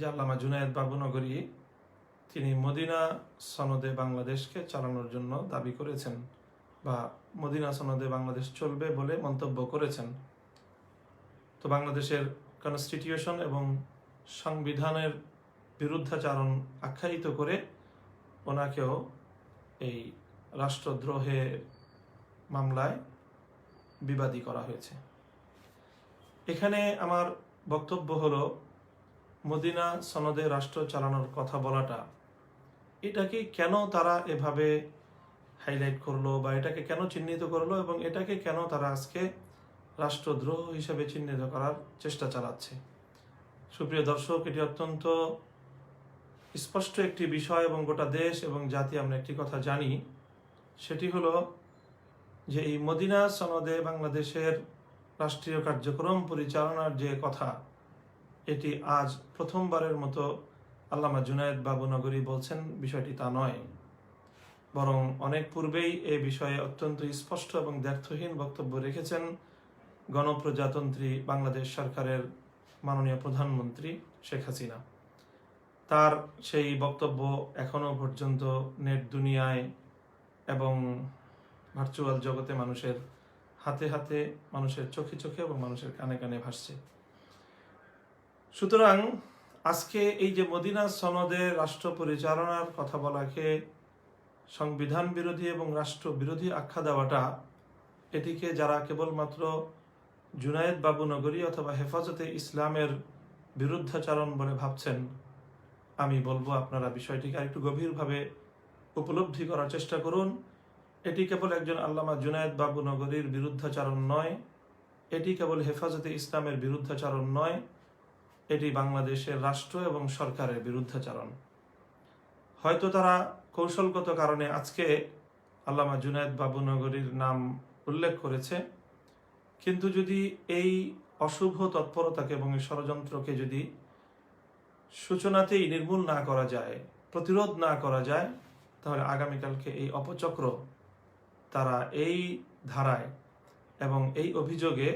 যে আল্লামা জুনায়েদ বাবুনগরী তিনি মদিনা সনদে বাংলাদেশকে চালানোর জন্য দাবি করেছেন বা মদিনা সনদে বাংলাদেশ চলবে বলে মন্তব্য করেছেন। তো বাংলাদেশের কনস্টিটিউশন এবং সংবিধানের বিরুদ্ধাচারণ আখ্যায়িত করে ওনাকেও এই রাষ্ট্রদ্রোহের মামলায় বিবাদী করা হয়েছে। এখানে আমার বক্তব্য হলো মদিনা সনদে রাষ্ট্র চালানোর কথা বলাটা, এটাকে কেন তারা এভাবে হাইলাইট করল বা এটাকে কেন চিহ্নিত করল এবং এটাকে কেন তারা আজকে রাষ্ট্রদ্রোহ হিসেবে চিহ্নিত করার চেষ্টা চালাচ্ছে? সুপ্রিয় দর্শক, এটি অত্যন্ত স্পষ্ট একটি বিষয় এবং গোটা দেশ এবং জাতি আমরা একটি কথা জানি। সেটি হলো যে এই মদিনা সনদে বাংলাদেশের রাষ্ট্রীয় কার্যক্রম পরিচালনার যে কথা এটি আজ প্রথমবারের মতো আল্লামা জুনায়েদ বাবু নগরী বলছেন, বিষয়টি তা নয়। বরং অনেক পূর্বেই এ বিষয়ে অত্যন্ত স্পষ্ট এবং দ্ব্যর্থহীন বক্তব্য রেখেছেন গণপ্রজাতন্ত্রী বাংলাদেশ সরকারের মাননীয় প্রধানমন্ত্রী শেখ হাসিনা। তার সেই বক্তব্য এখনও পর্যন্ত নেট দুনিয়ায় এবং ভার্চুয়াল জগতে মানুষের হাতে হাতে, মানুষের চোখে চোখে এবং মানুষের কানে কানে ভাসছে। সুতরাং আজকে এই যে মদিনা সনদে রাষ্ট্র পরিচালনার কথা বলাকে সংবিধান বিরোধী এবং রাষ্ট্র বিরোধী আখ্যা দেওয়াটা, এটিকে যারা কেবলমাত্র জুনায়েদ বাবু নগরী অথবা হেফাজতে ইসলামের বিরুদ্ধাচারণ বলে ভাবছেন, আমি বলব আপনারা বিষয়টিকে আরেকটু গভীরভাবে উপলব্ধি করার চেষ্টা করুন। এটি কেবল একজন আল্লামা জুনায়েদ বাবু নগরীর বিরুদ্ধাচারণ নয়, এটি কেবল হেফাজতে ইসলামের বিরুদ্ধাচারণ নয় এটি বাংলাদেশের রাষ্ট্র এবং সরকারের বিরুদ্ধাচারণ। হয়তো তারা কৌশলগত কারণে আজকে আল্লামা জুনায়েদ বাবু নগরীর নাম উল্লেখ করেছে, কিন্তু যদি এই অশুভ তৎপরতাকে এবং এই ষড়যন্ত্রকে যদি সূচনাতেই নির্মূল না করা যায়, প্রতিরোধ না করা যায়, তাহলে আগামীকালকে এই অপচক্র তারা এই ধারায় এবং এই অভিযোগে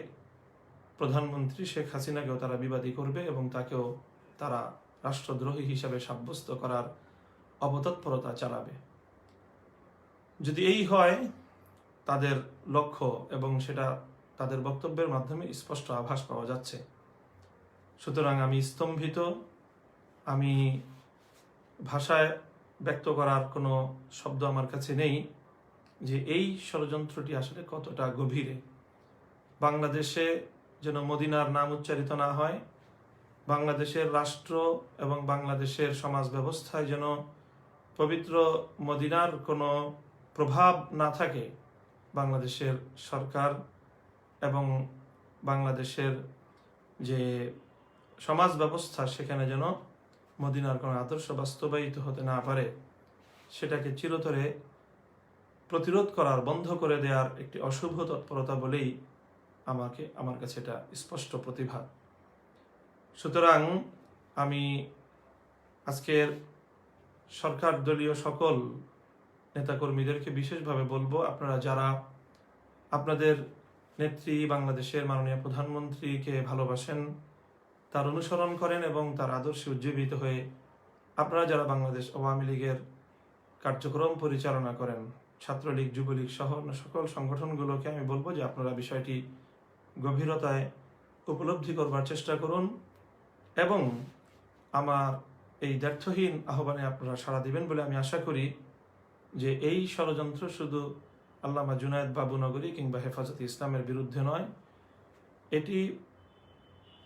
প্রধানমন্ত্রী শেখ হাসিনাকেও তারা বিবাদী করবে এবং তাকেও তারা রাষ্ট্রদ্রোহী হিসাবে সাব্যস্ত করার অবতৎপরতা চালাবে। যদি এই হয়, তাদের লক্ষ্য এবং সেটা তাদের বক্তব্যের মাধ্যমে স্পষ্ট আভাস পাওয়া যাচ্ছে। সুতরাং আমি স্তম্ভিত, আমি ভাষায় ব্যক্ত করার কোনো শব্দ আমার কাছে নেই যে এই ষড়যন্ত্রটি আসলে কতটা গভীরে। বাংলাদেশে যেন মদিনার নাম উচ্চারিত না হয়। বাংলাদেশের রাষ্ট্র এবং বাংলাদেশের সমাজ ব্যবস্থায় যেন পবিত্র মদিনার কোনো প্রভাব না থাকে বাংলাদেশের সরকার এবং বাংলাদেশের যে সমাজ ব্যবস্থা, সেখানে যেন মদিনার কোনো আদর্শ বাস্তবায়িত হতে না পারে, সেটাকে চিরতরে প্রতিরোধ করার, বন্ধ করে দেওয়ার একটি অশুভ তৎপরতা বলেই আমাকে, আমার কাছে এটা স্পষ্ট প্রতিভা। সুতরাং আমি আজকের সরকার দলীয় সকল নেতাকর্মীদেরকে বিশেষভাবে বলব, আপনারা যারা আপনাদের নেত্রী বাংলাদেশের মাননীয় প্রধানমন্ত্রীকে ভালোবাসেন, তার অনুসরণ করেন এবং তার আদর্শে উজ্জীবিত হয়ে আপনারা যারা বাংলাদেশ আওয়ামী লীগের কার্যক্রম পরিচালনা করেন, ছাত্রলীগ, যুবলীগ সহ সকল সংগঠনগুলোকে আমি বলব যে আপনারা বিষয়টি গভীরতায় উপলব্ধি করবার চেষ্টা করুন এবং আমার এই দ্ব্যর্থহীন আহ্বানে আপনারা সাড়া দিবেন বলে আমি আশা করি যে এই ষড়যন্ত্র শুধু আল্লামা জুনায়েদ বাবু নগরী কিংবা হেফাজতে ইসলামের বিরুদ্ধে নয়, এটি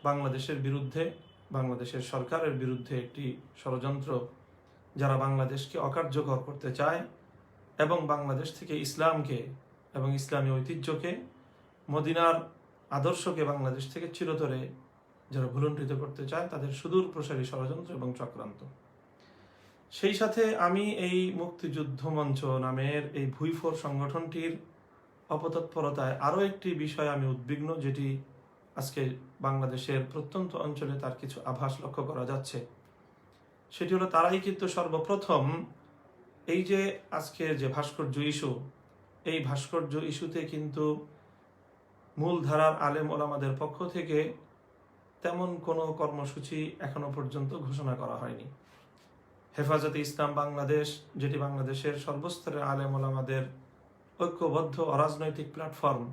বাংলাদেশের বিরুদ্ধে, বাংলাদেশের সরকারের বিরুদ্ধে একটি ষড়যন্ত্র যারা বাংলাদেশকে অকার্যকর করতে চায় এবং বাংলাদেশ থেকে ইসলামকে এবং ইসলামী ঐতিহ্যকে মদিনার আদর্শকে বাংলাদেশ থেকে চিরতরে যারা ভুলুণ্ঠিত করতে চায়, তাদের সুদূর প্রসারী ষড়যন্ত্র এবং চক্রান্ত। সেই সাথে আমি এই মুক্তিযুদ্ধ মঞ্চ নামের এই ভুইফোর সংগঠনটির অপতৎপরতায় আরও একটি বিষয় আমি উদ্বিগ্ন, যেটি আজকে বাংলাদেশের প্রত্যন্ত অঞ্চলে তার কিছু আভাস লক্ষ্য করা যাচ্ছে। সেটি হলো, তারাই কিন্তু সর্বপ্রথম এই যে আজকের যে ভাস্কর্য ইস্যু, এই ভাস্কর্য ইস্যুতে কিন্তু মূলধারার আলেম ওলামাদের পক্ষ থেকে তেমন কোনো কর্মসূচি এখনও পর্যন্ত ঘোষণা করা হয়নি। হেফাজতে ইসলাম বাংলাদেশ, যেটি বাংলাদেশের সর্বস্তরের আলেম ওলামাদের ঐক্যবদ্ধ অরাজনৈতিক প্ল্যাটফর্ম,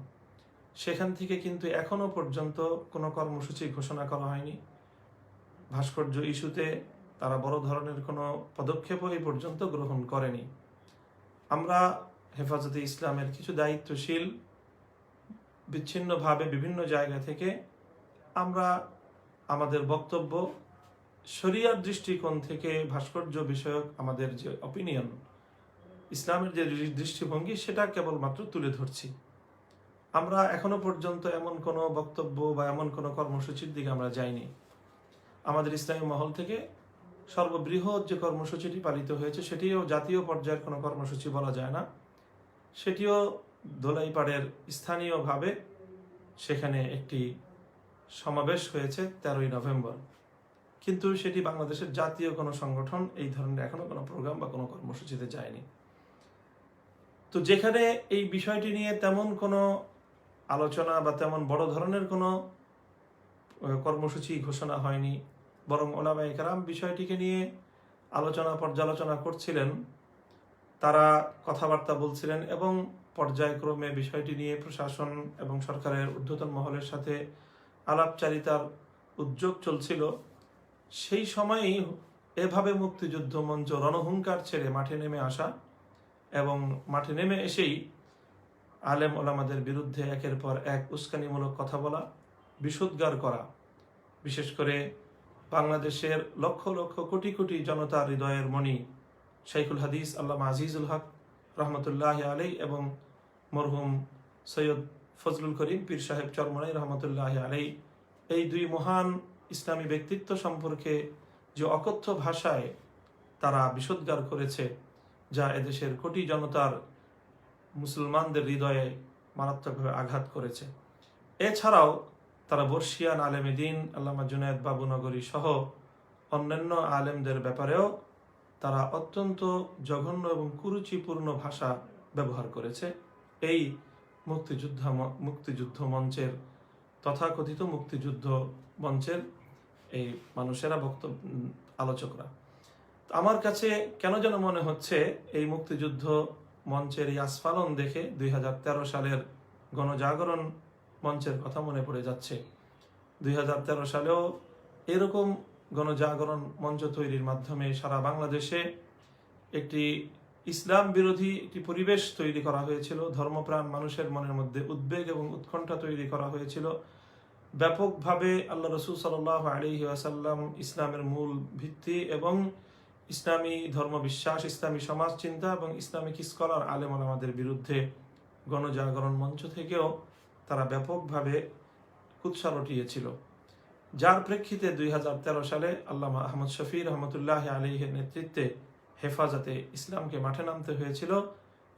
সেখান থেকে কিন্তু এখনও পর্যন্ত কোনো কর্মসূচি ঘোষণা করা হয়নি। ভাস্কর্য ইস্যুতে তারা বড় ধরনের কোনো পদক্ষেপও এই পর্যন্ত গ্রহণ করেনি। আমরা হেফাজতে ইসলামের কিছু দায়িত্বশীল বিচ্ছিন্নভাবে বিভিন্ন জায়গা থেকে আমরা আমাদের বক্তব্য, শরিয়ার দৃষ্টিকোণ থেকে ভাস্কর্য বিষয়ক আমাদের যে অপিনিয়ন ইসলামের যে দৃষ্টিভঙ্গি, সেটা কেবলমাত্র তুলে ধরছি। আমরা এখনও পর্যন্ত এমন কোনো বক্তব্য বা এমন কোনো কর্মসূচির দিকে আমরা যাইনি। আমাদের ইসলামী মহল থেকে সর্ববৃহৎ যে কর্মসূচিটি পালিত হয়েছে, সেটিও জাতীয় পর্যায়ের কোনো কর্মসূচি বলা যায় না। সেটিও দোলাইপাড়ের স্থানীয়ভাবে সেখানে একটি সমাবেশ হয়েছে তেরোই নভেম্বর। কিন্তু সেটি বাংলাদেশের জাতীয় কোনো সংগঠন, এই ধরনের এখনও কোনো প্রোগ্রাম বা কোনো কর্মসূচিতে যায়নি। তো যেখানে এই বিষয়টি নিয়ে তেমন কোনো আলোচনা বা তেমন বড় ধরনের কোনো কর্মসূচি ঘোষণা হয়নি, বরং ওলামা একরাম বিষয়টিকে নিয়ে আলোচনা পর্যালোচনা করছিলেন, তারা কথাবার্তা বলছিলেন এবং পর্যায়ক্রমে বিষয়টি নিয়ে প্রশাসন এবং সরকারের ঊর্ধ্বতন মহলের সাথে আলাপচারিতার উদ্যোগ চলছিল। সেই সময়েই এভাবে মুক্তিযুদ্ধ মঞ্চ রণহুঙ্কার ছেড়ে মাঠে নেমে আসা এবং মাঠে নেমে এসেই আলেম ওলামাদের বিরুদ্ধে একের পর এক উস্কানিমূলক কথা বলা, বিশুদ্গার করা, বিশেষ করে বাংলাদেশের লক্ষ লক্ষ কোটি কোটি জনতার হৃদয়ের মণি শাইখুল হাদিস আল্লাহ আজিজুল হক রহমতুল্লাহ আলী এবং মরহুম সৈয়দ ফজলুল করিম পীর সাহেব চরমনাই রহমতুল্লাহ আলাই এই দুই মহান ইসলামী ব্যক্তিত্ব সম্পর্কে যে অকথ্য ভাষায় তারা বিশুদ্গার করেছে, যা এদেশের কোটি জনতার মুসলমানদের হৃদয়ে মারাত্মকভাবে আঘাত করেছে। এছাড়াও তারা বর্ষিয়ান আলেম দিন, আল্লামা জুনায়দ বাবুনগরী সহ অন্যান্য আলেমদের ব্যাপারেও তারা অত্যন্ত জঘন্য এবং কুরুচিপূর্ণ ভাষা ব্যবহার করেছে। এই মুক্তিযুদ্ধ মুক্তিযুদ্ধ মঞ্চের, তথাকথিত মুক্তিযুদ্ধ মঞ্চের এই মানুষেরা বক্তব্য আলোচকরা। আমার কাছে কেন যেন মনে হচ্ছে এই মুক্তিযুদ্ধ মঞ্চের এই আস্ফালন দেখে দুই হাজার তেরো সালের গণজাগরণ মঞ্চের কথা মনে পড়ে যাচ্ছে। দুই হাজার তেরো সালেও এরকম গণজাগরণ মঞ্চ তৈরির মাধ্যমে সারা বাংলাদেশে একটি ইসলাম বিরোধী একটি পরিবেশ তৈরি করা হয়েছিল। ধর্মপ্রাণ মানুষের মনের মধ্যে উদ্বেগ এবং উৎকণ্ঠা তৈরি করা হয়েছিল। ব্যাপকভাবে আল্লাহ রসুল সাল আলী আসাল্লাম ইসলামের মূল ভিত্তি এবং ইসলামী ধর্মবিশ্বাস, ইসলামী সমাজ চিন্তা এবং ইসলামিক স্কলার আলেম আলামাদের বিরুদ্ধে গণজাগরণ মঞ্চ থেকেও তারা ব্যাপকভাবে কুৎসা রটিয়েছিল যার প্রেক্ষিতে দুই হাজার তেরো সালে আল্লামা আহমদ শফি রহমতুল্লাহ আলীহের নেতৃত্বে হেফাজতে ইসলামকে মাঠে নামতে হয়েছিল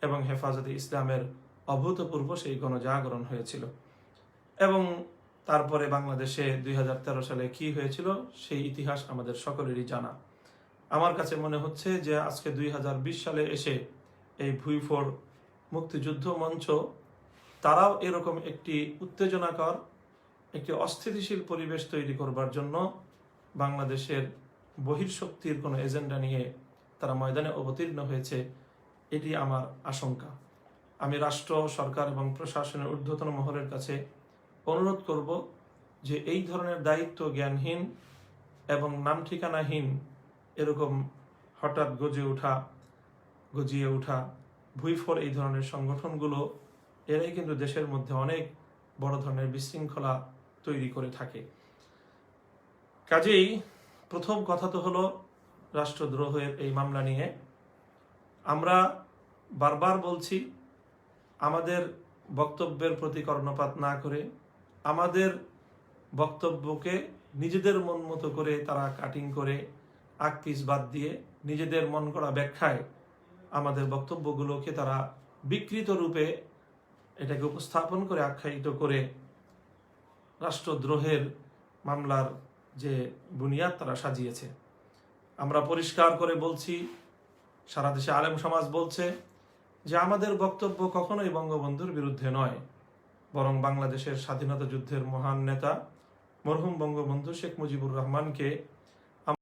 এবং হেফাজতে ইসলামের অভূতপূর্ব সেই গণজাগরণ হয়েছিল। এবং তারপরে বাংলাদেশে দুই হাজার তেরো সালে কি হয়েছিল সেই ইতিহাস আমাদের সকলেরই জানা। আমার কাছে মনে হচ্ছে যে আজকে দুই হাজার বিশ সালে এসে এই ভুইফোর মুক্তিযুদ্ধ মঞ্চ, তারাও এরকম একটি উত্তেজনাকর, একটি অস্থিতিশীল পরিবেশ তৈরি করবার জন্য বাংলাদেশের বহির্শক্তির কোনো এজেন্ডা নিয়ে তারা ময়দানে অবতীর্ণ হয়েছে, এটি আমার আশঙ্কা। আমি রাষ্ট্র, সরকার এবং প্রশাসনের ঊর্ধ্বতন মহলের কাছে অনুরোধ করব যে এই ধরনের দায়িত্ব জ্ঞানহীন এবং নাম ঠিকানাহীন এরকম হঠাৎ গজে ওঠা, গজিয়ে ওঠা, ভুইফোর এই ধরনের সংগঠনগুলো, এরাই কিন্তু দেশের মধ্যে অনেক বড় ধরনের বিশৃঙ্খলা তৈরি করে থাকে। কাজেই প্রথম কথা তো হলো রাষ্ট্রদ্রোহের এই মামলা নিয়ে। আমরা বারবার বলছি, আমাদের বক্তব্যের প্রতি কর্ণপাত না করে, আমাদের বক্তব্যকে নিজেদের মন মতো করে তারা কাটিং করে আগ পিস বাদ দিয়ে নিজেদের মন করা ব্যাখ্যায় আমাদের বক্তব্যগুলোকে তারা বিকৃত রূপে এটাকে উপস্থাপন করে, আখ্যায়িত করে রাষ্ট্রদ্রোহের মামলার যে বুনিয়াদ তারা সাজিয়েছে। আমরা পরিষ্কার করে বলছি, সারা দেশে আলেম সমাজ বলছে যে আমাদের বক্তব্য কখনোই বঙ্গবন্ধুর বিরুদ্ধে নয়, বরং বাংলাদেশের স্বাধীনতা যুদ্ধের মহান নেতা মরহুম বঙ্গবন্ধু শেখ মুজিবুর রহমানকে